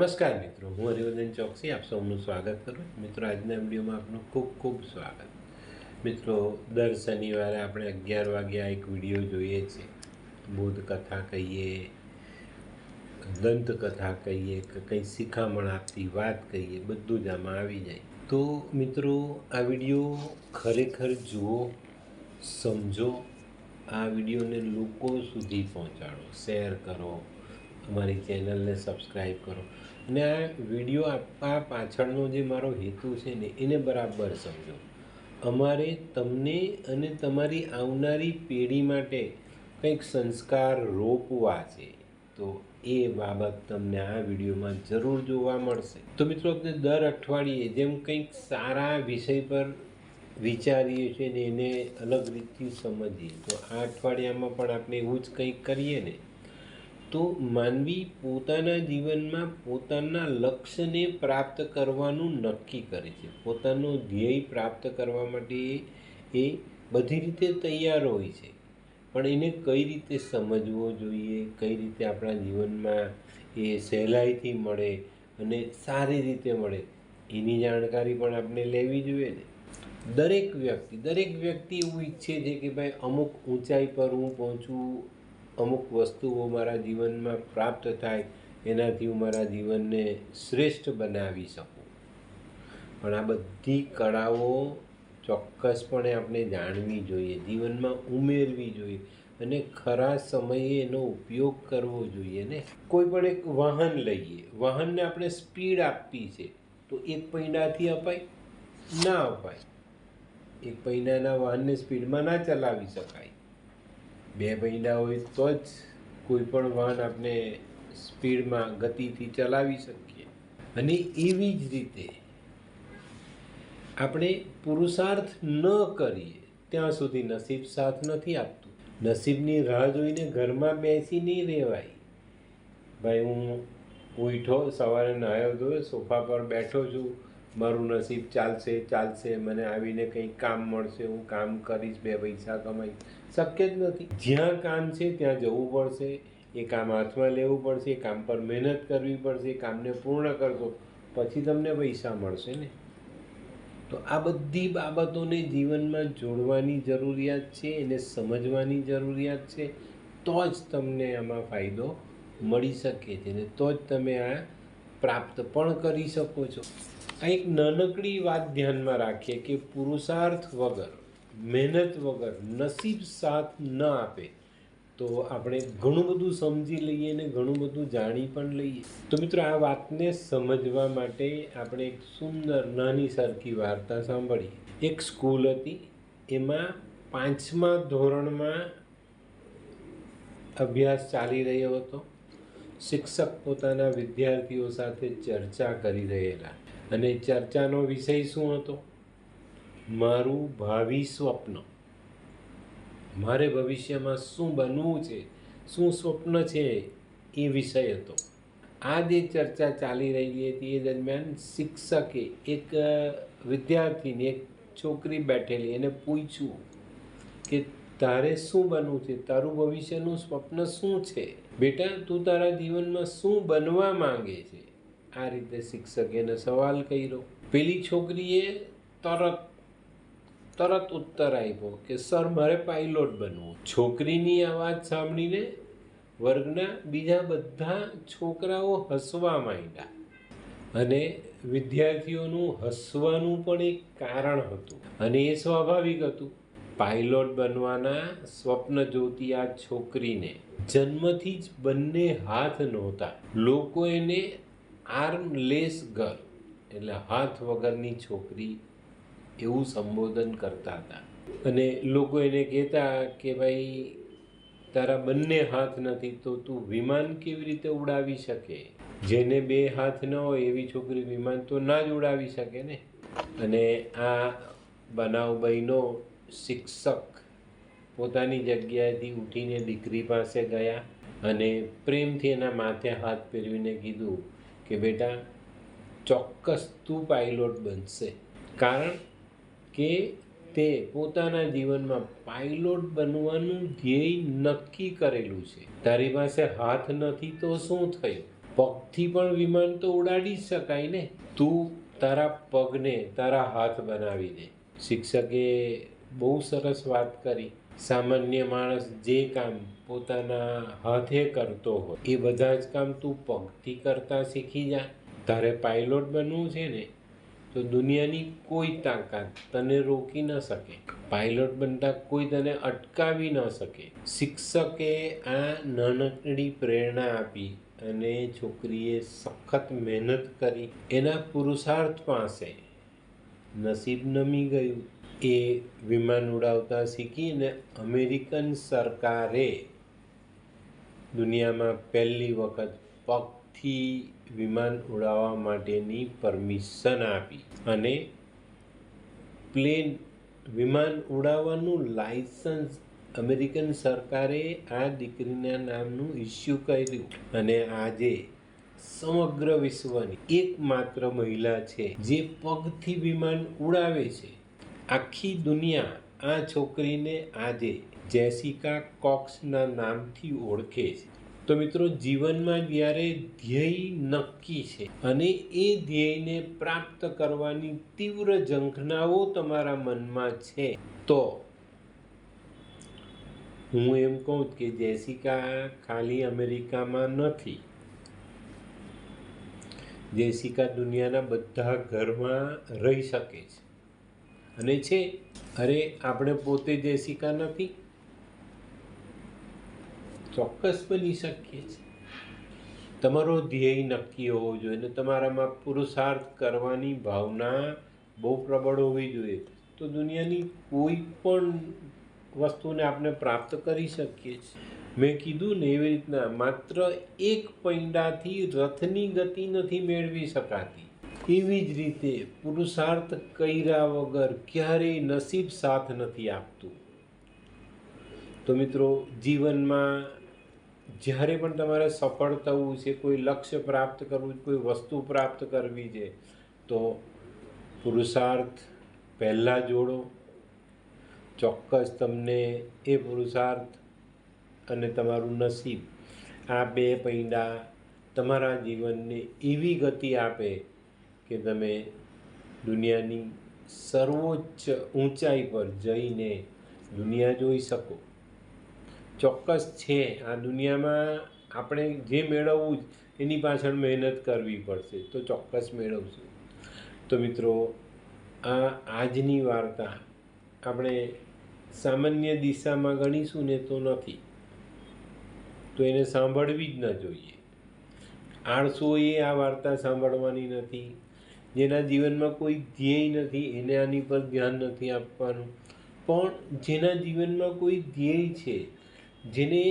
નમસ્કાર મિત્રો, હું હરિવર્ધન ચોકસી, આપ સૌનું સ્વાગત કરું મિત્રો, આજના વિડીયોમાં આપનું ખૂબ ખૂબ સ્વાગત. મિત્રો, દર શનિવારે આપણે અગિયાર વાગ્યા એક વીડિયો જોઈએ છે. બુદ્ધ કથા કહીએ દંતકથા કહીએ, કે, કંઈ શિખામણ આપતી વાત કહીએ, બધું જ આમાં આવી જાય. તો મિત્રો, આ વીડિયો ખરેખર જુઓ, સમજો, આ વિડીયોને લોકો સુધી પહોંચાડો. શેર કરો અમારી ચેનલને સબસ્ક્રાઈબ કરો. અને આ વીડિયો આપવા પાછળનો જે મારો હેતુ છે ને, એને બરાબર સમજો. અમારે તમને અને તમારી આવનારી પેઢી માટે કંઈક સંસ્કાર રોપવા છે. તો એ બાબત તમને આ વિડીયોમાં જરૂર જોવા મળશે. તો મિત્રો, આપણે દર અઠવાડિયે જેમ કંઈક સારા વિષય પર વિચારીએ છીએ ને, એને અલગ રીતથી સમજીએ. તો આ અઠવાડિયામાં પણ આપણે એવું જ કંઈક કરીએ ને તો માનવી પોતાના જીવનમાં પોતાના લક્ષ્યને પ્રાપ્ત કરવાનું નક્કી કરે છે. પોતાનો ધ્યેય પ્રાપ્ત કરવા માટે એ બધી રીતે તૈયાર હોય છે. પણ એને કઈ રીતે સમજવો જોઈએ? કઈ રીતે આપણા જીવનમાં એ સહેલાઈથી મળે અને સારી રીતે મળે? એની જાણકારી પણ આપણે લેવી જોઈએ ને. દરેક વ્યક્તિ દરેક વ્યક્તિ એવું ઈચ્છે છે કે ભાઈ અમુક ઊંચાઈ પર હું પહોંચું અમુક વસ્તુઓ મારા જીવનમાં પ્રાપ્ત થાય, એનાથી હું મારા જીવનને શ્રેષ્ઠ બનાવી શકું. પણ આ બધી કળાઓ ચોક્કસપણે આપણે જાણવી જોઈએ, જીવનમાં ઉમેરવી જોઈએ અને ખરા સમયે એનો ઉપયોગ કરવો જોઈએ ને. કોઈ પણ એક વાહન લઈએ, વાહનને આપણે સ્પીડ આપવી છે, તો એક પૈડાથી અપાય, ના અપાય. એક પૈડાના વાહનને સ્પીડમાં ના ચલાવી શકાય. બે પૈડા હોય તો જ કોઈ પણ વાહન આપણે સ્પીડમાં ગતિથી ચલાવી શકીએ. અને એવી જ રીતે આપણે પુરુષાર્થ ન કરીએ, ત્યાં સુધી નસીબ સાથ નથી આપતું. નસીબની રાહ જોઈને ઘરમાં બેસી નહીં રહેવાય. ભાઈ, હું ઉઠો, સવારે નાહ્યો ધોયો, સોફા પર બેઠો છું મારું નસીબ ચાલશે ચાલશે, મને આવીને કંઈક કામ મળશે, હું કામ કરીશ, બે પૈસા કમાઈશ. શક્ય જ નથી. જ્યાં કામ છે ત્યાં જવું પડશે, એ કામ હાથમાં લેવું પડશે કામ પર મહેનત કરવી પડશે કામને પૂર્ણ કરશો પછી તમને પૈસા મળશે ને. તો આ બધી બાબતોને જીવનમાં જોડવાની જરૂરિયાત છે, એને સમજવાની જરૂરિયાત છે, તો જ તમને આમાં ફાયદો મળી શકે છે ને. તો જ તમે આ પ્રાપ્ત પણ કરી શકો છો. આ એક નાનકડી વાત ધ્યાનમાં રાખીએ કે પુરુષાર્થ વગર, મહેનત વગર, નસીબ સાથ ન આપે, તો આપણે ઘણું બધું સમજી લઈએ અને ઘણું બધું જાણી પણ લઈએ. તો મિત્રો, આ વાતને સમજવા માટે આપણે એક સુંદર નાની સરખી વાર્તા સાંભળી એક સ્કૂલ હતી, એમાં પાંચમા ધોરણમાં અભ્યાસ ચાલી રહ્યો હતો. શિક્ષક પોતાના વિદ્યાર્થીઓ સાથે ચર્ચા કરી રહેલા. અને ચર્ચાનો વિષય શું હતો? મારું ભાવિ સ્વપ્ન. મારે ભવિષ્યમાં શું બનવું છે? શું સ્વપ્ન છે? એ વિષય હતો. આ જે ચર્ચા ચાલી રહી હતી એ દરમિયાન શિક્ષકે એક વિદ્યાર્થીને એક છોકરી બેઠેલી. એને પૂછ્યું કે તારે શું બનવું છે? તારું ભવિષ્યનું સ્વપ્ન શું છે? બેટા, તું તારા જીવનમાં શું બનવા માંગે છે? આ રીતે શિક્ષકે એને સવાલ કર્યો. પેલી છોકરીએ તરત તરત ઉત્તર આપ્યો કે, સર, મારે પાઇલોટ બનવું. છોકરીની આ વાત સાંભળીને વર્ગના બીજા બધા છોકરાઓ હસવા માંડ્યા. અને વિદ્યાર્થીઓનું હસવાનું પણ એક કારણ હતું. અને એ સ્વાભાવિક હતું પાયલોટ બનવાના સ્વપ્ન જોતી આ છોકરીને. જન્મથી જ બંને હાથ નહોતા. લોકો એને આર્મલેસ ગર્લ એટલે હાથ વગરની છોકરી એવું સંબોધન કરતા હતા. અને લોકો એને કહેતા કે ભાઈ, તારા બંને હાથ નથી તો તું વિમાન કેવી રીતે ઉડાવી શકે? જેને બે હાથ ન હોય એવી છોકરી વિમાન તો ના જ ઉડાવી શકે ને? અને આ બનાવ બહેનો શિક્ષક પોતાની જગ્યાએથી ઉઠીને દીકરી પાસે ગયા અને પ્રેમથી એના માથે હાથ ફેરવીને કીધું કે, બેટા, ચોક્કસ તું પાયલોટ બનશે. કારણ કે તે પોતાના જીવનમાં પાઇલોટ બનવાનું ધ્યેય નક્કી કરેલું છે. તારી પાસે હાથ નથી તો શું થયું? પગથી પણ વિમાન તો ઉડાડી શકાય ને? તું તારા પગને તારા હાથ બનાવી દે શિક્ષકે બહુ સરસ વાત કરી. સામાન્ય માણસ જે કામ પોતાના હાથે કરતો હોય, એ બધા જ કામ તું પગથી કરતા શીખી જા. તારે પાયલોટ બનવું છે ને, તો દુનિયાની કોઈ તાકાત તને રોકી ન શકે. પાયલોટ બનતા કોઈ તને અટકાવી ન શકે. શિક્ષકે આ નાનકડી પ્રેરણા આપી અને છોકરીએ સખત મહેનત કરી. એના પુરુષાર્થ પાસે નસીબ નમી ગયું. એ વિમાન ઉડાવતા શીખીને અમેરિકન સરકારે દુનિયામાં પહેલી વખત પગથી વિમાન ઉડાવવા માટેની પરમિશન આપી અને પ્લેન વિમાન ઉડાવવાનું લાઇસન્સ અમેરિકન સરકારે આ દીકરીના નામનું ઇસ્યુ કર્યું અને આજે સમગ્ર વિશ્વની એકમાત્ર મહિલા છે જે પગથી વિમાન ઉડાવે છે. આખી દુનિયા આ છોકરીને આજે જેસિકા કોક્સના નામથી ઓળખે છે. તો મિત્રો, જીવનમાં જ્યારે ધ્યેય નક્કી છે અને એ ધ્યેયને પ્રાપ્ત કરવાની તીવ્ર ઝંખનાઓ તમારા મનમાં છે, તો હું એમ કહું કે જેસિકા ખાલી અમેરિકામાં નથી. જેસિકા દુનિયાના બધા ઘરમાં રહી શકે છે. અને છે, અરે, આપણે પોતે જેસિકા નથી. ચોક્કસ બની શકીએ છીએ. તમારો ધ્યેય નક્કી હોવો જોઈએ તમારામાં પુરુષાર્થ કરવાની ભાવના બહુ પ્રબળ હોવી જોઈએ. તો દુનિયાની કોઈ પણ વસ્તુને આપણે પ્રાપ્ત કરી શકીએ છીએ. મેં કીધું ને એવી રીતના માત્ર એક પૈંડાથી રથની ગતિ નથી મેળવી શકાતી. એવી જ રીતે પુરુષાર્થ કર્યા વગર ક્યારેય નસીબ સાથ નથી આપતું. તો મિત્રો, જીવનમાં જ્યારે પણ તમારે સફળ થવું છે, કોઈ લક્ષ્ય પ્રાપ્ત કરવું છે, કોઈ વસ્તુ પ્રાપ્ત કરવી છે, તો પુરુષાર્થ પહેલાં જોડો. ચોક્કસ તમને એ પુરુષાર્થ અને તમારું નસીબ આ બે પૈડા તમારા જીવનને એવી ગતિ આપે કે તમે દુનિયાની સર્વોચ્ચ ઊંચાઈ પર જઈને દુનિયા જોઈ શકો. ચોક્કસ છે, આ દુનિયામાં આપણે જે મેળવવું એની પાછળ મહેનત કરવી પડશે, તો ચોક્કસ મેળવશું. તો મિત્રો, આ આજની વાર્તા આપણે સામાન્ય દિશામાં ગણીશું ને તો નથી. તો એને સાંભળવી જ ન જોઈએ. આળસો એ આ વાર્તા સાંભળવાની નથી. જેના જીવનમાં કોઈ ધ્યેય નથી, એને આની પર ધ્યાન નથી આપવાનું. પણ જેના જીવનમાં કોઈ ધ્યેય છે, જેને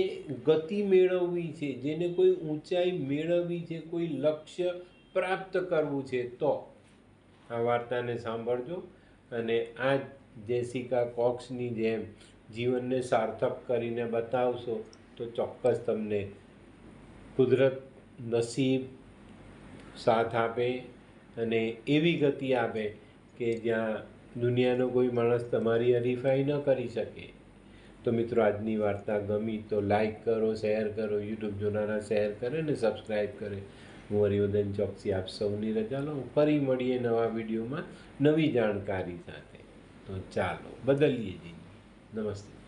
ગતિ મેળવવી છે, જેને કોઈ ઊંચાઈ મેળવવી છે, કોઈ લક્ષ્ય પ્રાપ્ત કરવું છે, તો આ વાર્તાને સાંભળજો અને આ જેસિકા કોક્સની જેમ જીવનને સાર્થક કરીને બતાવશો, તો ચોક્કસ તમને કુદરત નસીબ સાથ આપે અને એવી ગતિ આપે કે જ્યાં દુનિયાનો કોઈ માણસ તમારી હરીફાઈ ન કરી શકે. તો મિત્રો, આજની વાર્તા ગમી તો લાઈક કરો શેર કરો યુટ્યુબ જોનારા શેર કરે ને સબસ્ક્રાઈબ કરે. હું હરિવર્ધન ચોકસી આપ સૌની રજા લઉં. ફરી મળીએ નવા વિડીયોમાં નવી જાણકારી સાથે. તો ચાલો, બદલીએ જઈએ નમસ્તે.